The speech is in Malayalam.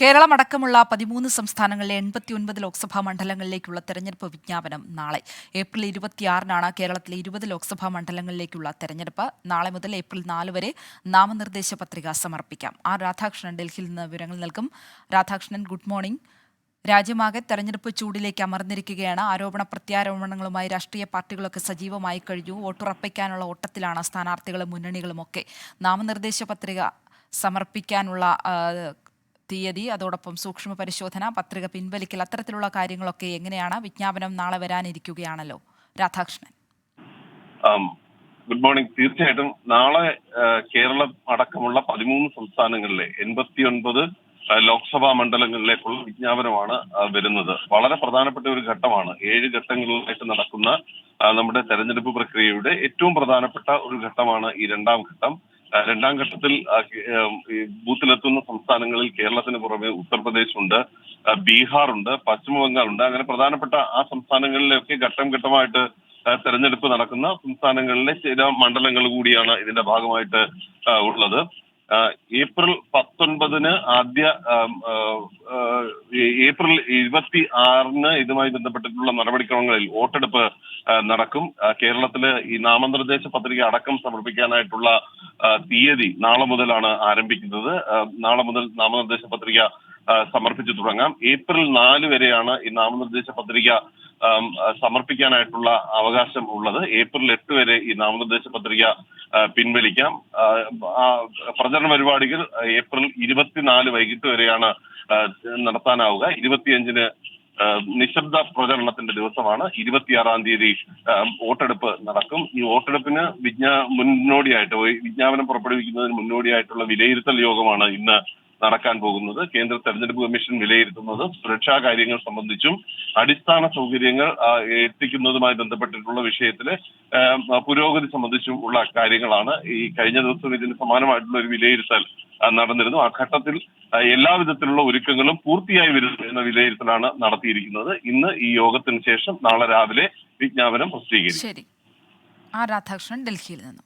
കേരളമടക്കമുള്ള പതിമൂന്ന് സംസ്ഥാനങ്ങളിലെ എൺപത്തിയൊൻപത് ലോക്സഭാ മണ്ഡലങ്ങളിലേക്കുള്ള തെരഞ്ഞെടുപ്പ് വിജ്ഞാപനം നാളെ. ഏപ്രിൽ ഇരുപത്തിയാറിനാണ് കേരളത്തിലെ ഇരുപത് ലോക്സഭാ മണ്ഡലങ്ങളിലേക്കുള്ള തെരഞ്ഞെടുപ്പ്. നാളെ മുതൽ ഏപ്രിൽ നാല് വരെ നാമനിർദ്ദേശ പത്രിക സമർപ്പിക്കാം. ആർ രാധാകൃഷ്ണൻ ഡൽഹിയിൽ നിന്ന് വിവരങ്ങൾ നൽകും. Radhakrishnan good morning. രാജ്യമാകെ തെരഞ്ഞെടുപ്പ് ചൂടിലേക്ക് അമർന്നിരിക്കുകയാണ്. ആരോപണ പ്രത്യാരോപണങ്ങളുമായി രാഷ്ട്രീയ പാർട്ടികളൊക്കെ സജീവമായി കഴിഞ്ഞു. വോട്ടുറപ്പിക്കാനുള്ള ഓട്ടത്തിലാണ് സ്ഥാനാർത്ഥികളും മുന്നണികളുമൊക്കെ നാമനിർദ്ദേശ പത്രിക സമർപ്പിക്കാനുള്ള തീയതി അതോടൊപ്പം സൂക്ഷ്മ പരിശോധന പത്രിക പിൻവലിക്കൽ അത്തരത്തിലുള്ള കാര്യങ്ങളൊക്കെ എങ്ങനെയാണ് വിജ്ഞാപനം നാളെ വരാനിരിക്കുകയാണല്ലോ? രാധാകൃഷ്ണൻ. Good morning. തീർച്ചയായിട്ടും നാളെ കേരളം അടക്കമുള്ള പതിമൂന്ന് സംസ്ഥാനങ്ങളിലെ എൺപത്തിയൊൻപത് ലോക്സഭാ മണ്ഡലങ്ങളിലേക്കുള്ള വിജ്ഞാപനമാണ് വരുന്നത്. വളരെ പ്രധാനപ്പെട്ട ഒരു ഘട്ടമാണ്. ഏഴ് ഘട്ടങ്ങളിലായിട്ട് നടക്കുന്ന നമ്മുടെ തെരഞ്ഞെടുപ്പ് പ്രക്രിയയുടെ ഏറ്റവും പ്രധാനപ്പെട്ട ഒരു ഘട്ടമാണ് ഈ രണ്ടാം ഘട്ടം. രണ്ടാം ഘട്ടത്തിൽ ബൂത്തിലെത്തുന്ന സംസ്ഥാനങ്ങളിൽ കേരളത്തിന് പുറമെ ഉത്തർപ്രദേശ് ഉണ്ട് ബീഹാർ ഉണ്ട് പശ്ചിമ ബംഗാൾ ഉണ്ട് അങ്ങനെ പ്രധാനപ്പെട്ട ആ സംസ്ഥാനങ്ങളിലൊക്കെ ഘട്ടം ഘട്ടമായിട്ട് തെരഞ്ഞെടുപ്പ് നടക്കുന്ന സംസ്ഥാനങ്ങളിലെ ചില മണ്ഡലങ്ങൾ കൂടിയാണ് ഇതിന്റെ ഭാഗമായിട്ട് ഉള്ളത്. ഏപ്രിൽ പത്തൊൻപതിന് ആദ്യ ഏപ്രിൽ ഇരുപത്തി ആറിന് ഇതുമായി ബന്ധപ്പെട്ടിട്ടുള്ള നടപടിക്രമങ്ങളിൽ വോട്ടെടുപ്പ് നടക്കും. കേരളത്തിൽ ഈ നാമനിർദ്ദേശ പത്രിക അടക്കം സമർപ്പിക്കാനായിട്ടുള്ള തീയതി നാളെ മുതലാണ് ആരംഭിക്കുന്നത്. നാളെ മുതൽ നാമനിർദ്ദേശ പത്രിക സമർപ്പിച്ചു തുടങ്ങാം. ഏപ്രിൽ നാല് വരെയാണ് ഈ നാമനിർദ്ദേശ പത്രിക സമർപ്പിക്കാനായിട്ടുള്ള അവകാശം ഉള്ളത്. ഏപ്രിൽ എട്ട് വരെ ഈ നാമനിർദ്ദേശ പത്രിക പിൻവലിക്കാം. പ്രചരണ പരിപാടികൾ ഏപ്രിൽ ഇരുപത്തിനാല് വൈകിട്ട് വരെയാണ് നടത്താനാവുക. ഇരുപത്തിയഞ്ചിന് നിശബ്ദ പ്രചരണത്തിന്റെ ദിവസമാണ്. ഇരുപത്തിയാറാം തീയതി വോട്ടെടുപ്പ് നടക്കും. ഈ വോട്ടെടുപ്പിന് വിജ്ഞാ മുന്നോടിയായിട്ട് വിജ്ഞാപനം പുറപ്പെടുവിക്കുന്നതിന് മുന്നോടിയായിട്ടുള്ള വിലയിരുത്തൽ യോഗമാണ് ഇന്ന് നടക്കാൻ പോകുന്നത്. കേന്ദ്ര തെരഞ്ഞെടുപ്പ് കമ്മീഷൻ വിലയിരുത്തുന്നത് സുരക്ഷാ കാര്യങ്ങൾ സംബന്ധിച്ചും അടിസ്ഥാന സൗകര്യങ്ങൾ എത്തിക്കുന്നതുമായി ബന്ധപ്പെട്ടിട്ടുള്ള വിഷയത്തിൽ പുരോഗതി സംബന്ധിച്ചും ഉള്ള കാര്യങ്ങളാണ് ഈ കഴിഞ്ഞ ദിവസം ഇതിന് സമാനമായിട്ടുള്ള ഒരു വിലയിരുത്തൽ നടന്നിരുന്നു. ആ ഘട്ടത്തിൽ എല്ലാവിധത്തിലുള്ള ഒരുക്കങ്ങളും പൂർത്തിയായി വരുന്നു എന്ന വിലയിരുത്തലാണ് നടത്തിയിരിക്കുന്നത്. ഇന്ന് ഈ യോഗത്തിന് ശേഷം നാളെ രാവിലെ വിജ്ഞാപനം പ്രസിദ്ധീകരിക്കും. ശരി. ആ രാധാകൃഷ്ണൻ ഡൽഹിയിൽ നിന്നും.